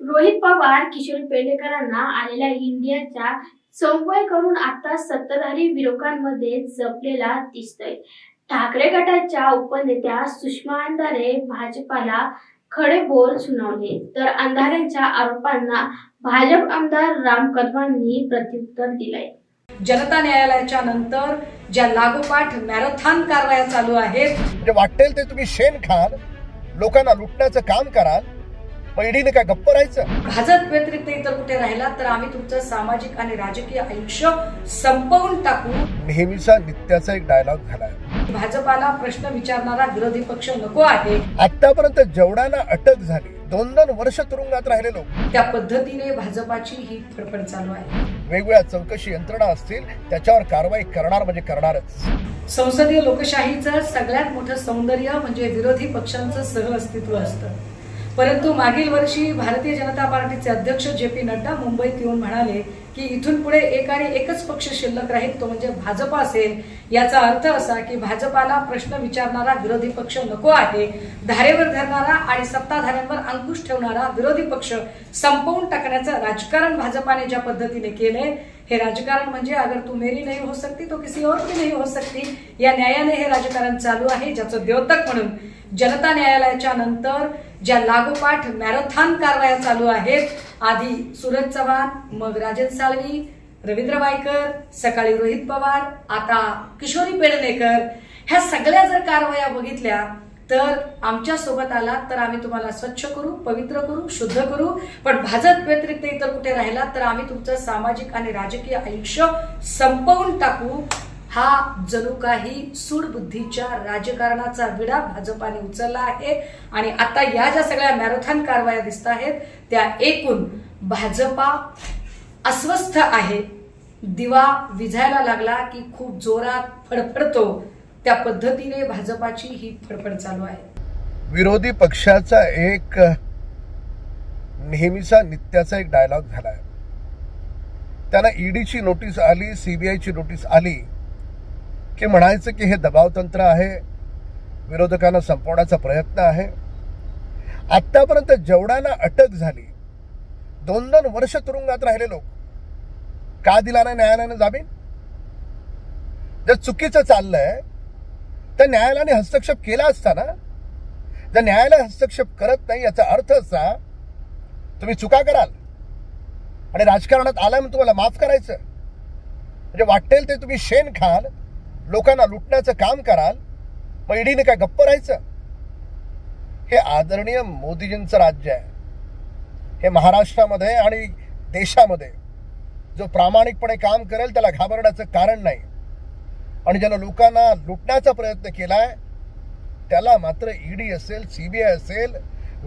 रोहित पवार किशोर पेडणेकरांना आलेल्या इंडियाच्या संवय करून आता सत्ताधारी विरोधांमध्ये जपलेला दिसतोय. ठाकरे गटाच्या उपनेत्या सुषमा अंधारे भाजपाला खडे बोल सुनावले. तर अंधारेंच्या आरोपांना भाजप आमदार राम कदमांनी प्रत्युत्तर दिलंय. जनता न्यायालयाच्या नंतर ज्या लागोपाठ मॅरेथॉन कारवाया चालू आहेत म्हणजे वाटेल ते तुम्ही शेण खाल लोकांना लुटण्याचं काम कराल पैडीने काय गप्प राहायचं? भाजप व्यतिरिक्त इतर कुठे राहिला तर आम्ही तुमचं सामाजिक आणि राजकीय आयुष्य संपवून टाकू. नेहमीचा नित्याचा एक डायलॉग झालाय. भाजपाला प्रश्न विचारणारा विरोधी पक्ष नको आहे. आतापर्यंत जेवढ्यांना अटक झाली. दोन दोन वर्ष तुरुंगात राहिले लोक. त्या पद्धतीने भाजपाची ही फडफड चालू आहे. वेगवेगळ्या चौकशी यंत्रणा असतील त्याच्यावर कारवाई करणार म्हणजे करणारच. संसदीय लोकशाहीचं सगळ्यात मोठं सौंदर्य म्हणजे विरोधी पक्षांचं सहअस्तित्व असतं. परंतु मागील वर्षी भारतीय जनता पार्टीचे अध्यक्ष जे पी नड्डा मुंबईत येऊन म्हणाले की इथून पुढे एक आणि एकच पक्ष शिल्लक राहील तो म्हणजे भाजप असेल. याचा अर्थ असा की भाजपाला प्रश्न विचारणारा विरोधी पक्ष नको आहे. धारेवर धरणारा आणि सत्ताधाऱ्यांवर अंकुश ठेवणारा विरोधी पक्ष संपवून टाकण्याचं राजकारण भाजपाने ज्या पद्धतीने केलंय हे राजकारण म्हणजे अगर तू मेरी नाही हो सकती तो किसी और की नाही हो सकती. या न्यायाने हे राजकारण चालू आहे ज्याचं द्योतक म्हणून. जनता न्यायालयाच्या नंतर ज्या लागोपाठ मॅरेथॉन कारवाया चालू आहेत. आधी सूरज चव्हाण मग राजन साळवी रवींद्र वायकर सकाळी रोहित पवार आता किशोरी पेडणेकर ह्या सगळ्या जर कारवाया बघितल्या तर आमच्यासोबत आलात तर आम्ही तुम्हाला स्वच्छ करू पवित्र करू शुद्ध करू. पण भाजप व्यतिरिक्त इतर कुठे राहिलात तर आम्ही तुमचं सामाजिक आणि राजकीय आयुष्य संपवून टाकू. हा जणू काही सूडबुद्धीच्या राजकारणाचा विडा भाजपाने उचलला आहे. आणि आता या ज्या सगळ्या मॅरेथॉन कारवाया दिसत आहेत त्या एकूण भाजपा अस्वस्थ आहे. दिवा विझायला लागला की खूप जोरात फडफडतो. त्या पद्धतीने भाजपाची ही फडफड चालू आहे. विरोधी पक्षाचा एक नेहमीचा नित्याचा एक डायलॉग झाला आहे त्यांना ईडीची नोटीस आली सीबीआयची नोटीस आली. की म्हणायचं की हे दबावतंत्र आहे विरोधकांना संपवण्याचा प्रयत्न आहे. आत्तापर्यंत जेवढ्यांना अटक झाली दोन दोन वर्ष तुरुंगात राहिले लोक. का दिला नाही न्यायालयानं जामीन? जर चुकीचं चाललंय तर न्यायालयाने हस्तक्षेप केला असता ना जर न्यायालय हस्तक्षेप करत नाही याचा अर्थ असा तुम्ही चुका कराल. आणि राजकारणात आलाय म्हणून तुम्हाला माफ करायचं म्हणजे वाटेल ते तुम्ही शेण खाल लोकांना लुटण्याचं काम कराल पैडीने काय गप्प राहायचं? हे आदरणीय मोदीजींचं राज्य आहे. हे महाराष्ट्रामध्ये आणि देशामध्ये जो प्रामाणिकपणे काम करेल त्याला घाबरण्याचं कारण नाही. आणि ज्यानं लोकांना लुटण्याचा प्रयत्न केला आहे त्याला मात्र ईडी असेल सी बी आय असेल